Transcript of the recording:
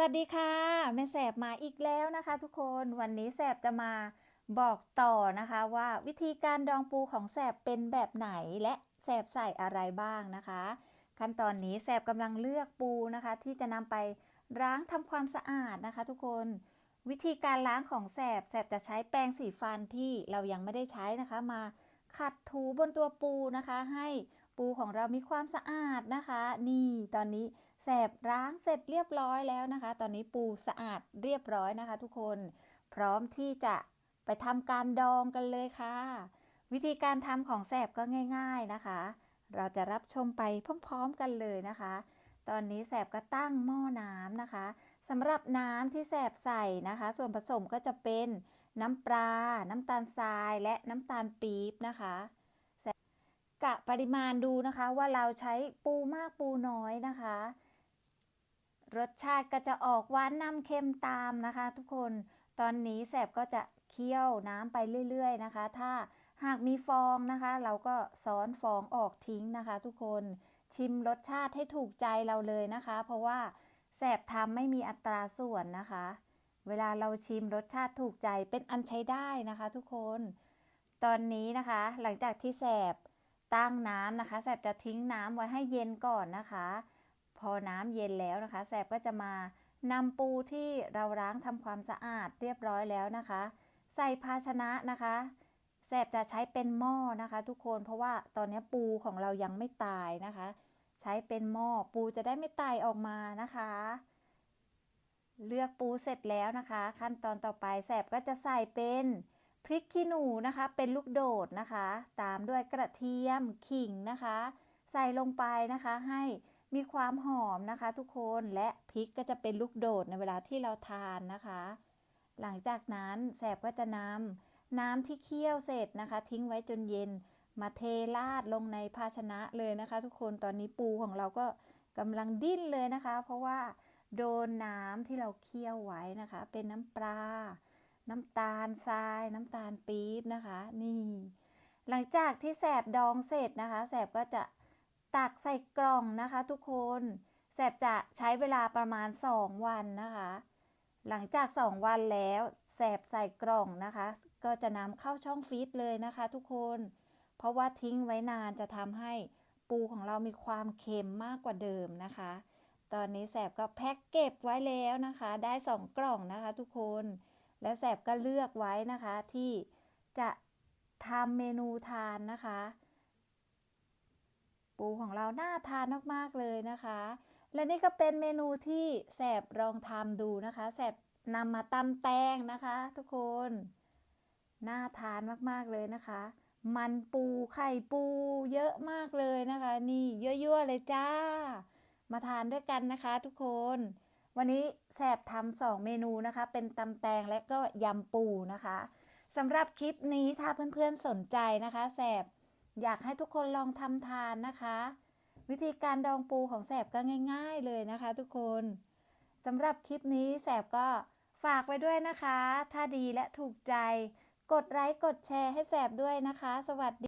สวัสดีค่ะแม่แสบมาอีกแล้วนะคะ ทุกคนวันนี้แสบจะมาบอกต่อนะคะว่าวิธีการดองปูของแสบเป็นแบบไหนและแสบใส่อะไรบ้างนะคะ ขั้นตอนนี้แสบกำลังเลือกปูนะคะ ที่จะนำไปล้างทำความสะอาดนะคะ ทุกคนวิธีการล้างของแสบแสบจะใช้แปรงสีฟันที่เรายังไม่ได้ใช้นะคะ มาขัดถูบนตัวปูนะคะ ให้ ปูของเรามีความสะอาดนะคะ นี่ตอนนี้แสบล้างเสร็จเรียบร้อยแล้วนะคะ ตอนนี้ปูสะอาดเรียบร้อยนะคะ ทุกคนพร้อมที่จะไปทำการดองกันเลยค่ะ วิธีการทำของแสบก็ง่าย ๆนะคะ เราจะรับชมไปพร้อมๆกันเลยนะคะ ตอนนี้แสบก็ตั้งหม้อน้ำนะคะสำหรับน้ำที่แสบใส่นะคะ ส่วนผสมก็จะเป็นน้ำปลา น้ำตาลทรายและน้ำตาลปี๊บนะคะ กะปริมาณดูนะคะว่าเราใช้ปูมากปูน้อยนะคะ รสชาติก็จะออกหวานนำเค็มตามนะคะ ทุกคนตอนนี้แสบก็จะเคี่ยวน้ำไปเรื่อย ๆ นะคะ ถ้าหากมีฟองนะคะ เราก็ซ้อนฟองออกทิ้งนะคะ ทุกคนชิมรสชาติให้ถูกใจเราเลยนะคะ เพราะว่าแสบทำไม่มีอัตราส่วนนะคะ เวลาเราชิมรสชาติถูกใจเป็นอันใช้ได้นะคะ ทุกคน ตอนนี้นะคะ หลังจากที่แสบ ตั้งน้ำนะคะแสบจะทิ้งน้ำไว้ให้เย็นก่อนนะคะ พอน้ำเย็นแล้วนะคะแสบก็จะมานำปูที่เราล้างทำความสะอาดเรียบร้อยแล้วนะคะ ใส่ภาชนะนะคะแสบจะใช้เป็นหม้อนะคะ ทุกคนเพราะว่าตอนนี้ปูของเรายังไม่ตายนะคะ ใช้เป็นหม้อปูจะได้ไม่ตายออกมานะคะ เลือกปูเสร็จแล้วนะคะ ขั้นตอนต่อไปแสบก็จะใส่เป็น พริกขี้หนูนะคะ เป็นลูกโดดนะคะ ตามด้วยกระเทียมขิงนะคะ ใส่ลงไปนะคะให้มีความหอมนะคะ ทุกคนและพริกก็จะเป็นลูกโดดในเวลาที่เราทานนะคะ หลังจากนั้นแสบก็จะนำน้ำที่เคี่ยวเสร็จนะคะ ทิ้งไว้จนเย็นมาเทราดลงในภาชนะเลยนะคะ ทุกคนตอนนี้ปูของเราก็กำลังดิ้นเลยนะคะ เพราะว่าโดนน้ำที่เราเคี่ยวไว้นะคะ เป็นน้ำปลา น้ำตาลทราย น้ำตาลปี๊บนะคะ นี่ หลังจากที่แสบดองเสร็จนะคะแสบก็จะตักใส่กล่องนะคะทุกคนแสบจะใช้เวลาประมาณ 2 วันนะคะ หลังจาก 2 วันแล้วแสบใส่กล่องนะคะ ก็จะนำเข้าช่องฟรีซเลยนะคะ ทุกคน เพราะว่าทิ้งไว้นานจะทำให้ปูของเรามีความเค็มมากกว่าเดิมนะคะ ตอนนี้แสบก็แพ็คเก็บไว้แล้วนะคะ ได้ 2 กล่องนะคะ ทุกคน และแสบก็เลือกไว้นะคะที่จะทำเมนูทานนะคะ ปูของเราน่าทานมากๆเลยนะคะ และนี่ก็เป็นเมนูที่แสบลองทำดูนะคะแสบนำมาตำแตงนะคะ ทุกคนน่าทานมากๆเลยนะคะ มันปูไข่ปูเยอะมากเลยนะคะ นี่เยั่วๆเลยจ้า มาทานด้วยกันนะคะ ทุกคน วันนี้แสบทำสองเมนูนะคะ เป็นตำแตงและก็ยำปูนะคะสำหรับคลิปนี้ถ้าเพื่อนๆสนใจนะคะแสบอยากให้ทุกคนลองทำทานนะคะ วิธีการดองปูของแสบก็ง่าย ๆเลยนะคะ ทุกคนสำหรับคลิปนี้แสบก็ฝากไว้ด้วยนะคะ ถ้าดีและถูกใจ กดไลค์กดแชร์ให้แสบด้วยนะคะ สวัสดี